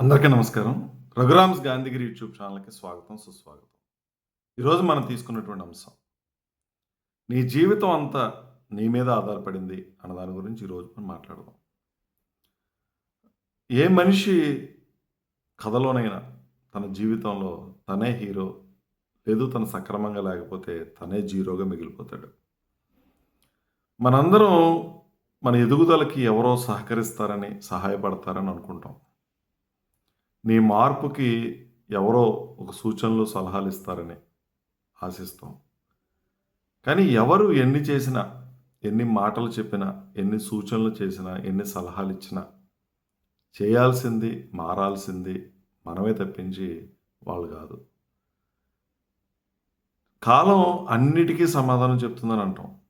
అందరికీ నమస్కారం. రఘురామ్స్ గాంధీగిరి యూట్యూబ్ ఛానల్కి స్వాగతం సుస్వాగతం. ఈరోజు మనం తీసుకున్నటువంటి అంశం నీ జీవితం అంతా నీ మీద ఆధారపడింది అన్న దాని గురించి ఈరోజు మనం మాట్లాడదాం. ఏ మనిషి కథలోనైనా తన జీవితంలో తనే హీరో లేదు తను సక్రమంగా లేకపోతే తనే జీరోగా మిగిలిపోతాడు. మనందరం మన ఎదుగుదలకి ఎవరో సహకరిస్తారని సహాయపడతారని అనుకుంటాం. నీ మార్పుకి ఎవరో ఒక సూచనలు సలహాలు ఇస్తారని ఆశిస్తాం. కానీ ఎవరు ఎన్ని చేసినా ఎన్ని మాటలు చెప్పినా ఎన్ని సూచనలు చేసినా ఎన్ని సలహాలు ఇచ్చినా చేయాల్సింది మారాల్సింది మనమే తప్పించి వాళ్ళు కాదు. కాలం అన్నిటికీ సమాధానం చెప్తుందని అంటాం.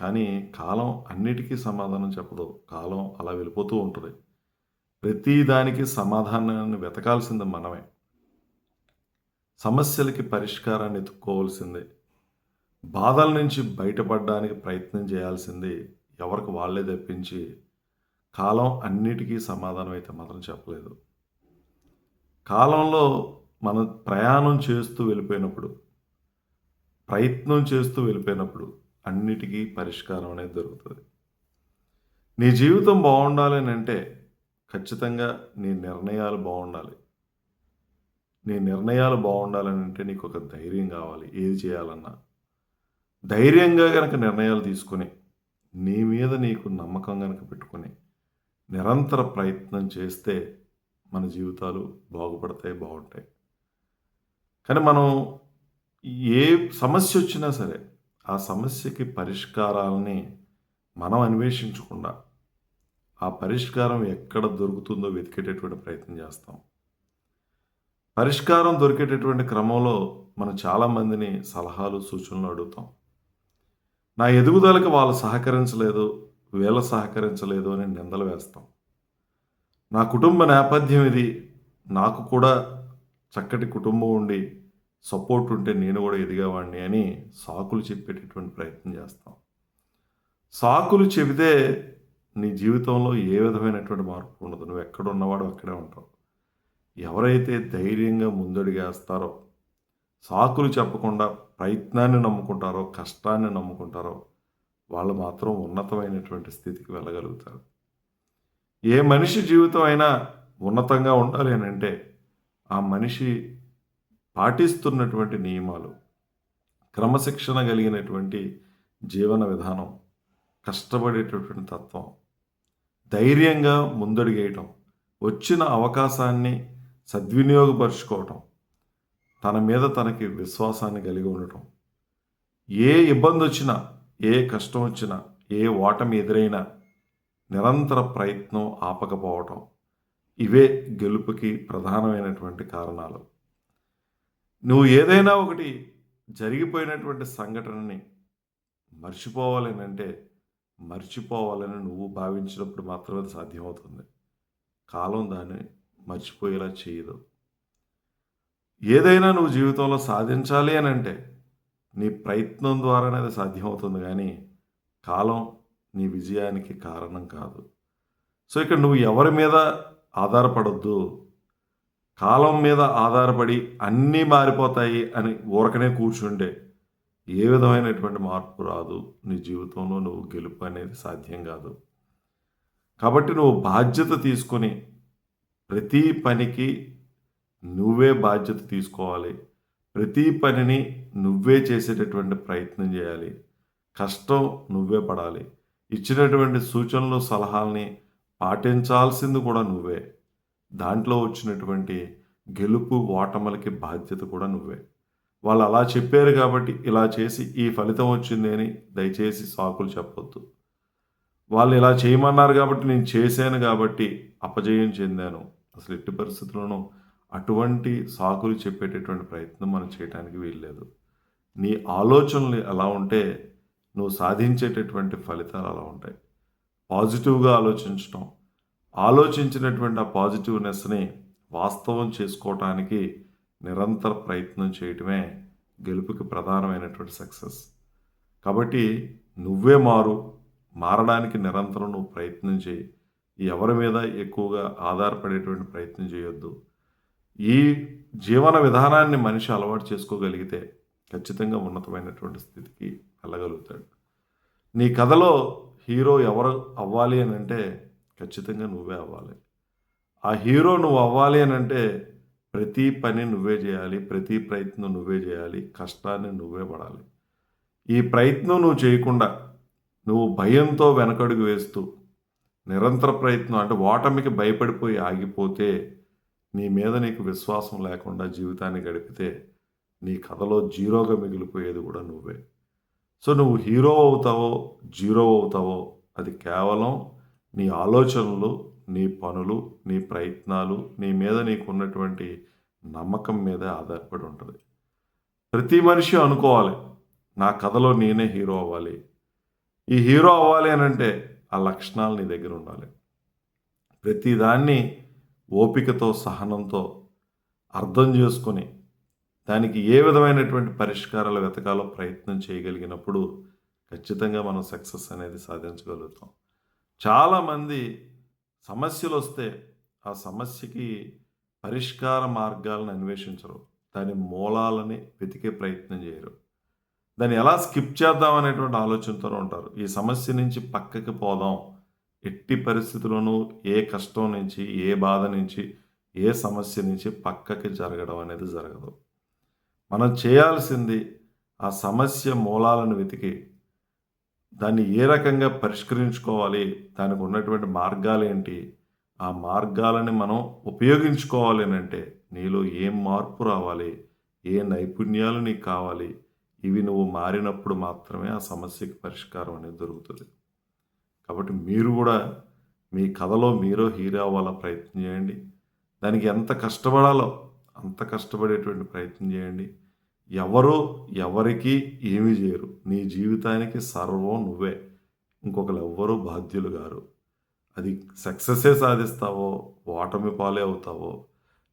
కానీ కాలం అన్నిటికీ సమాధానం చెప్పదు. కాలం అలా వెళ్ళిపోతూ ఉంటుంది. ప్రతి దానికి సమాధానాన్ని వెతకాల్సింది మనమే. సమస్యలకి పరిష్కారాన్ని ఎత్తుక్కోవాల్సిందే. బాధల నుంచి బయటపడడానికి ప్రయత్నం చేయాల్సింది ఎవరికి వాళ్ళే తప్పించి కాలం అన్నిటికీ సమాధానం అయితే మాత్రం చెప్పలేదు. కాలంలో మనం ప్రయాణం చేస్తూ వెళ్ళిపోయినప్పుడు ప్రయత్నం చేస్తూ వెళ్ళిపోయినప్పుడు అన్నిటికీ పరిష్కారం అనేది దొరుకుతుంది. నీ జీవితం బాగుండాలని అంటే ఖచ్చితంగా నీ నిర్ణయాలు బాగుండాలి. నీ నిర్ణయాలు బాగుండాలని అంటే నీకు ఒక ధైర్యం కావాలి ఏది చేయాలన్నా. ధైర్యంగా కనుక నిర్ణయాలు తీసుకొని నీ మీద నీకు నమ్మకం కనుక పెట్టుకొని నిరంతర ప్రయత్నం చేస్తే మన జీవితాలు బాగుపడతాయి బాగుంటాయి. కానీ మనం ఏ సమస్య వచ్చినా సరే ఆ సమస్యకి పరిష్కారాలని మనం అన్వేషించకుండా ఆ పరిష్కారం ఎక్కడ దొరుకుతుందో వెతికేటటువంటి ప్రయత్నం చేస్తాం. పరిష్కారం దొరికేటటువంటి క్రమంలో మనం చాలామందిని సలహాలు సూచనలు అడుగుతాం. నా ఎదుగుదలకు వాళ్ళు సహకరించలేదు వీళ్ళ సహకరించలేదు అని నిందలు వేస్తాం. నా కుటుంబ నేపథ్యం ఇది. నాకు కూడా చక్కటి కుటుంబం ఉండి సపోర్ట్ ఉంటే నేను కూడా ఎదిగేవాడిని అని సాకులు చెప్పేటటువంటి ప్రయత్నం చేస్తాం. సాకులు చెబితే నీ జీవితంలో ఏ విధమైనటువంటి మార్పు ఉండదు. నువ్వు ఎక్కడ ఉన్నవాడు అక్కడే ఉంటావు. ఎవరైతే ధైర్యంగా ముందడుగేస్తారో సాకులు చెప్పకుండా ప్రయత్నాన్ని నమ్ముకుంటారో కష్టాన్ని నమ్ముకుంటారో వాళ్ళు మాత్రం ఉన్నతమైనటువంటి స్థితికి వెళ్ళగలుగుతారు. ఏ మనిషి జీవితం అయినా ఉన్నతంగా ఉండాలి అని అంటే ఆ మనిషి పాటిస్తున్నటువంటి నియమాలు క్రమశిక్షణ కలిగినటువంటి జీవన విధానం కష్టపడేటటువంటి తత్వం ధైర్యంగా ముందడుగేయటం వచ్చిన అవకాశాన్ని సద్వినియోగపరుచుకోవటం తన మీద తనకి విశ్వాసాన్ని కలిగి ఉండటం. ఏ ఇబ్బంది వచ్చినా ఏ కష్టం వచ్చినా ఏ ఓటమి ఎదురైనా నిరంతర ప్రయత్నం ఆపకపోవటం. ఇవే గెలుపుకి ప్రధానమైనటువంటి కారణాలు. నువ్వు ఏదైనా ఒకటి జరిగిపోయినటువంటి సంఘటనని మర్చిపోవాలని అంటే మర్చిపోవాలని నువ్వు భావించినప్పుడు మాత్రమే అది సాధ్యమవుతుంది. కాలం దాన్ని మర్చిపోయేలా చేయదు. ఏదైనా నువ్వు జీవితంలో సాధించాలి అని అంటే నీ ప్రయత్నం ద్వారానే అది సాధ్యమవుతుంది కానీ కాలం నీ విజయానికి కారణం కాదు. సో ఇక్కడ నువ్వు ఎవరి మీద ఆధారపడొద్దు. కాలం మీద ఆధారపడి అన్నీ మారిపోతాయి అని ఊరకనే కూర్చుంటే ఏ విధమైనటువంటి మార్పు రాదు. నీ జీవితంలో నువ్వు గెలుపు అనేది సాధ్యం కాదు. కాబట్టి నువ్వు బాధ్యత తీసుకొని ప్రతి పనికి నువ్వే బాధ్యత తీసుకోవాలి. ప్రతి పనిని నువ్వే చేసేటటువంటి ప్రయత్నం చేయాలి. కష్టం నువ్వే పడాలి. ఇచ్చినటువంటి సూచనలు సలహాల్ని పాటించాల్సింది కూడా నువ్వే. దాంట్లో వచ్చినటువంటి గెలుపు ఓటములకి బాధ్యత కూడా నువ్వే. వాళ్ళు అలా చెప్పారు కాబట్టి ఇలా చేసి ఈ ఫలితం వచ్చింది అని దయచేసి సాకులు చెప్పొద్దు. వాళ్ళు ఇలా చేయమన్నారు కాబట్టి నేను చేశాను కాబట్టి అపజయం చెందాను. అసలు ఎట్టి పరిస్థితుల్లోనూ అటువంటి సాకులు చెప్పేటటువంటి ప్రయత్నం మనం చేయడానికి వీల్లేదు. నీ ఆలోచనలు ఎలా ఉంటే నువ్వు సాధించేటటువంటి ఫలితాలు అలా ఉంటాయి. పాజిటివ్గా ఆలోచించటం ఆలోచించినటువంటి ఆ పాజిటివ్నెస్ని వాస్తవం చేసుకోవటానికి నిరంతర ప్రయత్నం చేయటమే గెలుపుకి ప్రధానమైనటువంటి సక్సెస్ కాబట్టి నువ్వే మారు మారడానికి నిరంతరం నువ్వు ప్రయత్నం చేయి. ఎవరి మీద ఎక్కువగా ఆధారపడేటువంటి ప్రయత్నం చేయొద్దు. ఈ జీవన విధానాన్ని మనిషి అలవాటు చేసుకోగలిగితే ఖచ్చితంగా ఉన్నతమైనటువంటి స్థితికి వెళ్ళగలుగుతాడు. నీ కథలో హీరో ఎవరు అవ్వాలి అని అంటే ఖచ్చితంగా నువ్వే అవ్వాలి. ఆ హీరో నువ్వు అవ్వాలి అని అంటే ప్రతి పని నువ్వే చేయాలి ప్రతి ప్రయత్నం నువ్వే చేయాలి కష్టాన్ని నువ్వే పడాలి. ఈ ప్రయత్నం నువ్వు చేయకుండా నువ్వు భయంతో వెనకడుగు వేస్తూ నిరంతర ప్రయత్నం అంటే ఓటమికి భయపడిపోయి ఆగిపోతే నీ మీద నీకు విశ్వాసం లేకుండా జీవితాన్ని గడిపితే నీ కథలో జీరోగా మిగిలిపోయేది కూడా నువ్వే. సో నువ్వు హీరో అవుతావో జీరో అవుతావో అది కేవలం నీ ఆలోచనలు నీ పనులు నీ ప్రయత్నాలు నీ మీద నీకున్నటువంటి నమ్మకం మీద ఆధారపడి ఉంటుంది. ప్రతి మనిషి అనుకోవాలి నా కథలో నేనే హీరో అవ్వాలి. ఈ హీరో అవ్వాలి అని అంటే ఆ లక్షణాలు నీ దగ్గర ఉండాలి. ప్రతిదాన్ని ఓపికతో సహనంతో అర్థం చేసుకొని దానికి ఏ విధమైనటువంటి పరిష్కారాలు వెతకాలో ప్రయత్నం చేయగలిగినప్పుడు ఖచ్చితంగా మనం సక్సెస్ అనేది సాధించగలుగుతాం. చాలామంది సమస్యలు వస్తే ఆ సమస్యకి పరిష్కార మార్గాలను అన్వేషించరు. దాని మూలాలని వెతికే ప్రయత్నం చేయరు. దాన్ని ఎలా స్కిప్ చేద్దాం అనేటువంటి ఆలోచనతో ఉంటారు. ఈ సమస్య నుంచి పక్కకి పోదాం. ఎట్టి పరిస్థితుల్లోనూ ఏ కష్టం నుంచి ఏ బాధ నుంచి ఏ సమస్య నుంచి పక్కకి జరగడం అనేది జరగదు. మనం చేయాల్సింది ఆ సమస్య మూలాలను వెతికి దాన్ని ఏ రకంగా పరిష్కరించుకోవాలి? దానికి ఉన్నటువంటి మార్గాలు ఏంటి ఆ మార్గాలని మనం ఉపయోగించుకోవాలి అంటే నీలో ఏం మార్పు రావాలి? ఏ నైపుణ్యాలు నీకు కావాలి? ఇవి నువ్వు మారినప్పుడు మాత్రమే ఆ సమస్యకి పరిష్కారం అనేది దొరుకుతుంది. కాబట్టి మీరు కూడా మీ కథలో మీరో హీరో అవ్వాల ప్రయత్నం చేయండి. దానికి ఎంత కష్టపడాలో అంత కష్టపడేటువంటి ప్రయత్నం చేయండి. ఎవరు ఎవరికి ఏమి చేయరు. నీ జీవితానికి సర్వం నువ్వే. ఇంకొకరు ఎవ్వరూ బాధ్యులు గారు అది సక్సెస్సే సాధిస్తావో ఓటమి పాలే అవుతావో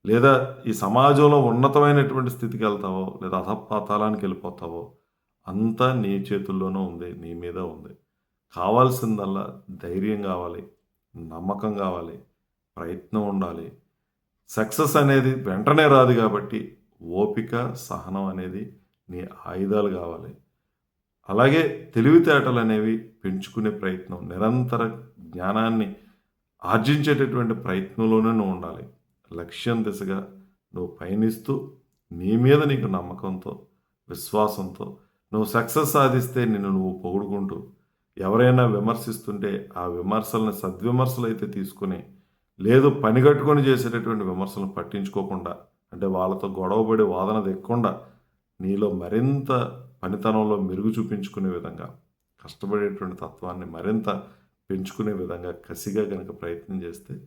లేదా ఈ సమాజంలో ఉన్నతమైనటువంటి స్థితికి వెళ్తావో లేదా అధపాతాళానికి వెళ్ళిపోతావో అంతా నీ చేతుల్లోనూ ఉంది నీ మీద ఉంది. కావాల్సిందల్లా ధైర్యం కావాలి నమ్మకం కావాలి ప్రయత్నం ఉండాలి. సక్సెస్ అనేది వెంటనే రాదు కాబట్టి ఓపిక సహనం అనేది నీ ఆయుధాలు కావాలి. అలాగే తెలివితేటలు అనేవి పెంచుకునే ప్రయత్నం నిరంతర జ్ఞానాన్ని ఆర్జించేటటువంటి ప్రయత్నంలోనే నువ్వు ఉండాలి. లక్ష్యం దిశగా నువ్వు పయనిస్తూ నీ మీద నీకు నమ్మకంతో విశ్వాసంతో నువ్వు సక్సెస్ సాధిస్తే నిన్ను నువ్వు పొగుడుకుంటూ ఎవరైనా విమర్శిస్తుంటే ఆ విమర్శలను సద్విమర్శలు అయితే తీసుకుని లేదు పనిగట్టుకొని చేసేటటువంటి విమర్శలను పట్టించుకోకుండా అంటే వాళ్ళతో గొడవపడి వాదన తెక్కకుండా నీలో మరింత పనితనంలో మెరుగు చూపించుకునే విధంగా కష్టపడేటువంటి తత్వాన్ని మరింత పెంచుకునే విధంగా కసిగా కనుక ప్రయత్నం చేస్తే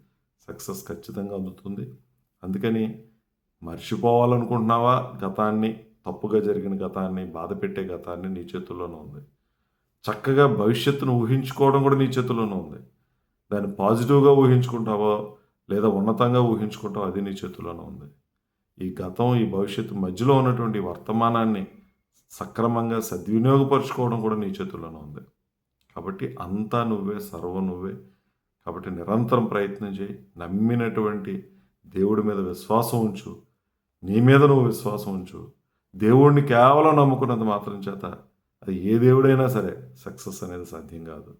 సక్సెస్ ఖచ్చితంగా అందుతుంది. అందుకని మర్చిపోవాలనుకుంటున్నావా? గతాన్ని తప్పుగా జరిగిన గతాన్ని బాధ పెట్టే గతాన్ని నీ చేతుల్లోనే ఉంది. చక్కగా భవిష్యత్తును ఊహించుకోవడం కూడా నీ చేతుల్లోనే ఉంది. దాన్ని పాజిటివ్గా ఊహించుకుంటావో లేదా ఉన్నతంగా ఊహించుకుంటావో అది నీ చేతుల్లోనే ఉంది. ఈ గతం ఈ భవిష్యత్తు మధ్యలో ఉన్నటువంటి వర్తమానాన్ని సక్రమంగా సద్వినియోగపరచుకోవడం కూడా నీ చేతుల్లోనే ఉంది. కాబట్టి అంతా నువ్వే సర్వ నువ్వే. కాబట్టి నిరంతరం ప్రయత్నం చేయి. నమ్మినటువంటి దేవుడి మీద విశ్వాసం ఉంచు. నీ మీద నువ్వు విశ్వాసం ఉంచు. దేవుడిని కేవలం నమ్ముకున్నంత మాత్రం చేత అది ఏ దేవుడైనా సరే సక్సెస్ అనేది సాధ్యం కాదు.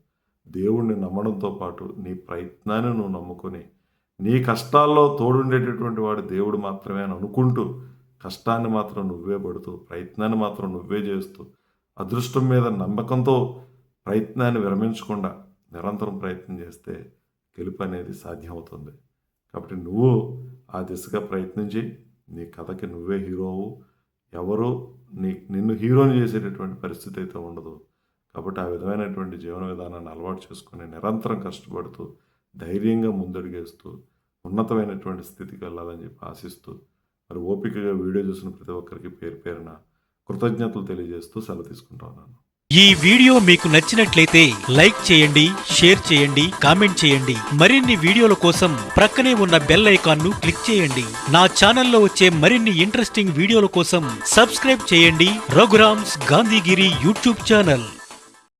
దేవుణ్ణి నమ్మడంతో పాటు నీ ప్రయత్నాన్ని నువ్వు నమ్ముకొని నీ కష్టాల్లో తోడుండేటటువంటి వాడు దేవుడు మాత్రమే అని అనుకుంటూ కష్టాన్ని మాత్రం నువ్వే పడుతూ ప్రయత్నాన్ని మాత్రం నువ్వే చేస్తూ అదృష్టం మీద నమ్మకంతో ప్రయత్నాన్ని విరమించకుండా నిరంతరం ప్రయత్నం చేస్తే గెలుపు అనేది సాధ్యమవుతుంది. కాబట్టి నువ్వు ఆ దిశగా ప్రయత్నించి నీ కథకి నువ్వే హీరోవు ఎవరు నీ నిన్ను హీరోని చేసేటటువంటి పరిస్థితి అయితే ఉండదు. కాబట్టి ఆ విధమైనటువంటి జీవన విధానాన్ని అలవాటు చేసుకుని నిరంతరం కష్టపడుతూ ధైర్యంగా ముందడుగేస్తూ ఉన్నతమైనటువంటి స్థితికి వెళ్ళాలని చెప్పి ఆశిస్తూ మరి ఓపికగా వీడియో చూసిన ప్రతి ఒక్కరికి పేరు పేరున కృతజ్ఞతలు తెలియజేస్తూ సెలవు తీసుకుంటా ఉన్నాను. ఈ వీడియో మీకు నచ్చినట్లయితే లైక్ చేయండి షేర్ చేయండి కామెంట్ చేయండి. మరిన్ని వీడియోల కోసం ప్రక్కనే ఉన్న బెల్ ఐకాన్ను క్లిక్ చేయండి. నా ఛానల్లో వచ్చే మరిన్ని ఇంట్రెస్టింగ్ వీడియోల కోసం సబ్స్క్రైబ్ చేయండి. Raghuram's Gandhigiri YouTube channel.